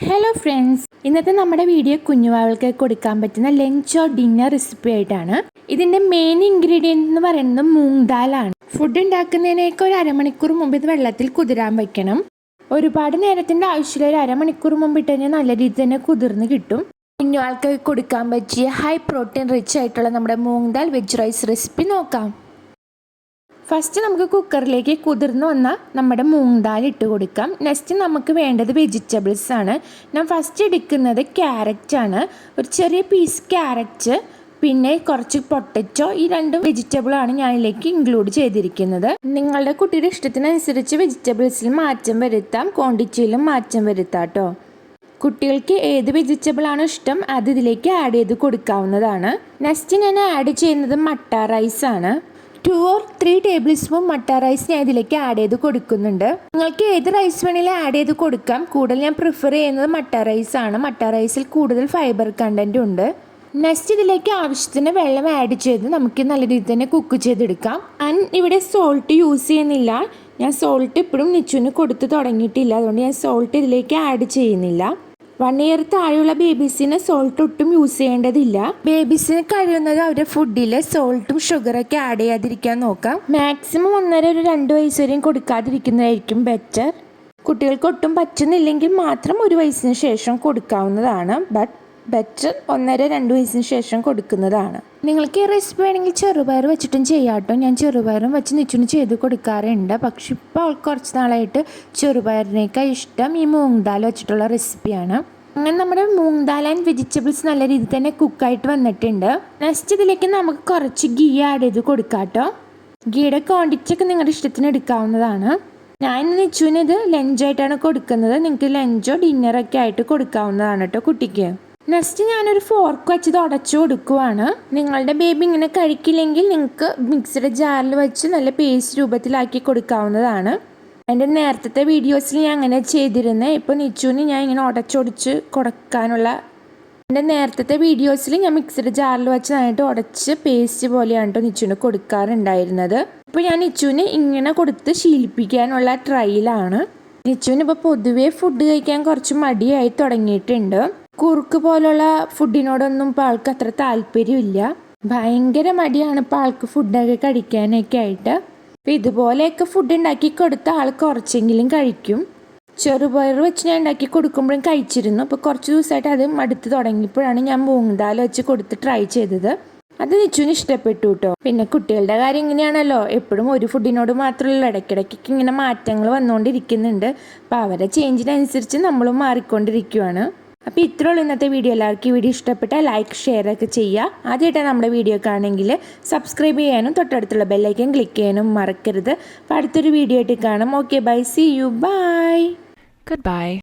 Hello friends ഇന്നത്തെ നമ്മുടെ video കുഞ്ഞുവാവൾക്ക് കൊടുക്കാൻ പറ്റുന്ന ലഞ്ച് ഓർ ഡിന്നർ റെസിപ്പി ആയിട്ടാണ്. ഇതിന്റെ മെയിൻ ഇൻഗ്രീഡിയന്റ് എന്ന് പറയുന്നത് മൂങ് ദാലാണ്. ഫുഡ് ഉണ്ടാക്കുന്നതിനേക്ക് ഒരു അരമണിക്കൂർ മുമ്പ് ഇത് വെള്ളത്തിൽ കുതിരാൻ വെക്കണം. ഒരുപാട് നേരത്തിന്റെ ആവശ്യമില്ല. ഒരു അരമണിക്കൂർ മുമ്പ് ഇട്ട് കഴിഞ്ഞാൽ നല്ല രീതിയിൽ തന്നെ കുതിർന്ന് കിട്ടും. കുഞ്ഞുവാൾക്ക് കൊടുക്കാൻ പറ്റിയ ഹൈ പ്രോട്ടീൻ റിച്ച് ആയിട്ടുള്ള നമ്മുടെ moong dal veg rice recipe നോക്കാം. ഫസ്റ്റ് നമുക്ക് കുക്കറിലേക്ക് കുതിർന്ന് വന്ന നമ്മുടെ മൂങ് ദാൽ ഇട്ട് കൊടുക്കാം നെക്സ്റ്റ് നമുക്ക് വേണ്ടത് വെജിറ്റബിൾസ് ആണ്. ഞാൻ ഫസ്റ്റ് എടുക്കുന്നത് ക്യാരറ്റ് ആണ്. ഒരു ചെറിയ പീസ് ക്യാരറ്റ് പിന്നെ കുറച്ച് പൊട്ടറ്റോ ഈ രണ്ട് വെജിറ്റബിളാണ് ഞാൻ ഇതിലേക്ക് ഇൻക്ലൂഡ് ചെയ്തിരിക്കുന്നത്. നിങ്ങളുടെ കുട്ടിയുടെ ഇഷ്ടത്തിനനുസരിച്ച് വെജിറ്റബിൾസിൽ മാറ്റം വരുത്താം. ക്വാണ്ടിറ്റിയിലും മാറ്റം വരുത്താട്ടോ കേട്ടോ കുട്ടികൾക്ക് ഏത് വെജിറ്റബിൾ ആണ് ഇഷ്ടം അത് ഇതിലേക്ക് ആഡ് ചെയ്ത് കൊടുക്കാവുന്നതാണ്. നെക്സ്റ്റ് ഞാൻ ആഡ് ചെയ്യുന്നത് മട്ട റൈസ് ആണ്. Two or three tablespoon matta rice ഞാൻ ഇതിലേക്ക് ആഡ് ചെയ്ത് കൊടുക്കുന്നുണ്ട്. നിങ്ങൾക്ക് ഏത് റൈസ് വേണമെങ്കിലും ആഡ് ചെയ്ത് കൊടുക്കാം. കൂടുതൽ ഞാൻ പ്രിഫർ ചെയ്യുന്നത് മട്ട റൈസ് ആണ്. മട്ട റൈസിൽ കൂടുതൽ ഫൈബർ കണ്ടന്റ് ഉണ്ട്. നെക്സ്റ്റ് ഇതിലേക്ക് ആവശ്യത്തിന് വെള്ളം ആഡ് ചെയ്ത് നമുക്ക് നല്ല രീതിയിൽ തന്നെ കുക്ക് ചെയ്തെടുക്കാം. ആൻഡ് ഇവിടെ സോൾട്ട് യൂസ് ചെയ്യുന്നില്ല. ഞാൻ സോൾട്ട് ഇപ്പോഴും നിച്ചുവിന് കൊടുത്ത് തുടങ്ങിയിട്ടില്ല. അതുകൊണ്ട് ഞാൻ സോൾട്ട് ഇതിലേക്ക് ആഡ് ചെയ്യുന്നില്ല. വൺ ഇയർ താഴെയുള്ള ബേബീസിന് സോൾട്ട് ഒട്ടും യൂസ് ചെയ്യേണ്ടതില്ല. ബേബീസിന് കഴിയുന്നത് അവരുടെ ഫുഡിൽ സോൾട്ടും ഷുഗറൊക്കെ ആഡ് ചെയ്യാതിരിക്കാൻ നോക്കാം. മാക്സിമം ഒന്നര ഒരു രണ്ട് വയസ്സ് വരെയും കൊടുക്കാതിരിക്കുന്നതായിരിക്കും ബെറ്റർ കുട്ടികൾക്ക് ഒട്ടും പറ്റുന്നില്ലെങ്കിൽ മാത്രം ഒരു വയസ്സിന് ശേഷം കൊടുക്കാവുന്നതാണ്. ബട്ട് ബെറ്റർ ഒന്നര രണ്ട് വയസ്സിന് ശേഷം കൊടുക്കുന്നതാണ്. നിങ്ങൾക്ക് ഈ റെസിപ്പി വേണമെങ്കിൽ ചെറുപയർ വെച്ചിട്ടും ചെയ്യാട്ടോ ഞാൻ ചെറുപയറും വെച്ച് നിച്ചുന് ചെയ്ത് കൊടുക്കാറുണ്ട്. പക്ഷെ ഇപ്പോൾ കുറച്ച് നാളായിട്ട് ചെറുപയറിനേക്കാൾ ഇഷ്ടം ഈ മൂങ് ദാൽ വെച്ചിട്ടുള്ള റെസിപ്പിയാണ് അങ്ങനെ നമ്മുടെ മൂങ് ദാൽ ആൻഡ് വെജിറ്റബിൾസ് നല്ല രീതിയിൽ തന്നെ കുക്കായിട്ട് വന്നിട്ടുണ്ട്. നെക്സ്റ്റ് ഇതിലേക്ക് നമുക്ക് കുറച്ച് ഗീ ആഡ് ചെയ്ത് കൊടുക്കാട്ടോ ഗീയുടെ ക്വാണ്ടിറ്റി ഒക്കെ നിങ്ങളുടെ ഇഷ്ടത്തിന് എടുക്കാവുന്നതാണ്. ഞാൻ നിച്ചുവിന് ഇത് ലഞ്ചായിട്ടാണ് കൊടുക്കുന്നത്. നിങ്ങൾക്ക് ലഞ്ചോ ഡിന്നറൊക്കെ ആയിട്ട് കൊടുക്കാവുന്നതാണ് കേട്ടോ കുട്ടിക്ക്. നെക്സ്റ്റ് ഞാനൊരു ഫോർക്ക് വെച്ച് തുടച്ചു കൊടുക്കുവാണ്. നിങ്ങളുടെ ബേബി ഇങ്ങനെ കഴിക്കില്ലെങ്കിൽ നിങ്ങൾക്ക് മിക്സിയുടെ ജാറിൽ വെച്ച് നല്ല പേസ്റ്റ് രൂപത്തിലാക്കി കൊടുക്കാവുന്നതാണ്. എന്റെ നേരത്തെ വീഡിയോസിൽ ഞാൻ അങ്ങനെ ചെയ്തിരുന്നത് ഇപ്പോൾ നിച്ചുവിന് ഞാൻ ഇങ്ങനെ ഉടച്ചൊടിച്ച് കൊടുക്കാനുള്ള എന്റെ നേരത്തെ വീഡിയോസിൽ ഞാൻ മിക്സിയുടെ ജാറിൽ വെച്ച് നന്നായിട്ട് ഉടച്ച് പേസ്റ്റ് പോലെയാണ് കേട്ടോ നിച്ചുവിന് കൊടുക്കാറുണ്ടായിരുന്നത്. ഇപ്പോൾ ഞാൻ നിച്ചുവിന് ഇങ്ങനെ കൊടുത്ത് ശീലിപ്പിക്കാനുള്ള ട്രയലാണ് നിച്ചുവിന് ഇപ്പോൾ പൊതുവേ ഫുഡ് കഴിക്കാൻ കുറച്ച് മടിയായി തുടങ്ങിയിട്ടുണ്ട്. കുറുക്ക് പോലുള്ള ഫുഡിനോടൊന്നും ഇപ്പോൾ ആൾക്ക് അത്ര താല്പര്യമില്ല. ഭയങ്കര മടിയാണ് ഇപ്പോൾ ആൾക്ക് ഫുഡൊക്കെ കഴിക്കാനൊക്കെ ആയിട്ട്. അപ്പോൾ ഇതുപോലെയൊക്കെ ഫുഡ് ഉണ്ടാക്കി കൊടുത്ത ആൾ കുറച്ചെങ്കിലും കഴിക്കും. ചെറുപയർ വെച്ച് ഞാൻ ഉണ്ടാക്കി കൊടുക്കുമ്പോഴും കഴിച്ചിരുന്നു. അപ്പോൾ കുറച്ച് ദിവസമായിട്ട് അത് മടുത്ത് തുടങ്ങിയപ്പോഴാണ് ഞാൻ മൂങ്ങുദാൽ വെച്ച് കൊടുത്ത് ട്രൈ ചെയ്തത്. അത് നിച്ചുവിന് ഇഷ്ടപ്പെട്ടു കേട്ടോ പിന്നെ കുട്ടികളുടെ കാര്യം ഇങ്ങനെയാണല്ലോ. എപ്പോഴും ഒരു ഫുഡിനോട് മാത്രമല്ല ഇടയ്ക്കിടയ്ക്ക് ഇങ്ങനെ മാറ്റങ്ങൾ വന്നുകൊണ്ടിരിക്കുന്നുണ്ട്. അപ്പോൾ അവരെ ചേഞ്ചിനനുസരിച്ച് നമ്മളും മാറിക്കൊണ്ടിരിക്കുവാണ്. അപ്പോൾ ഉള്ളൂ ഇന്നത്തെ വീഡിയോ എല്ലാവർക്കും ഈ വീഡിയോ ഇഷ്ടപ്പെട്ട ലൈക്ക് ഷെയർ ഒക്കെ ചെയ്യുക. ആദ്യമായിട്ടാണ് നമ്മുടെ വീഡിയോ കാണുമെങ്കിൽ സബ്സ്ക്രൈബ് ചെയ്യാനും തൊട്ടടുത്തുള്ള ബെല്ലൈക്കൻ ക്ലിക്ക് ചെയ്യാനും മറക്കരുത്. അപ്പോൾ അടുത്തൊരു വീഡിയോ ആയിട്ട് കാണാം. Okay bye see you bye Goodbye.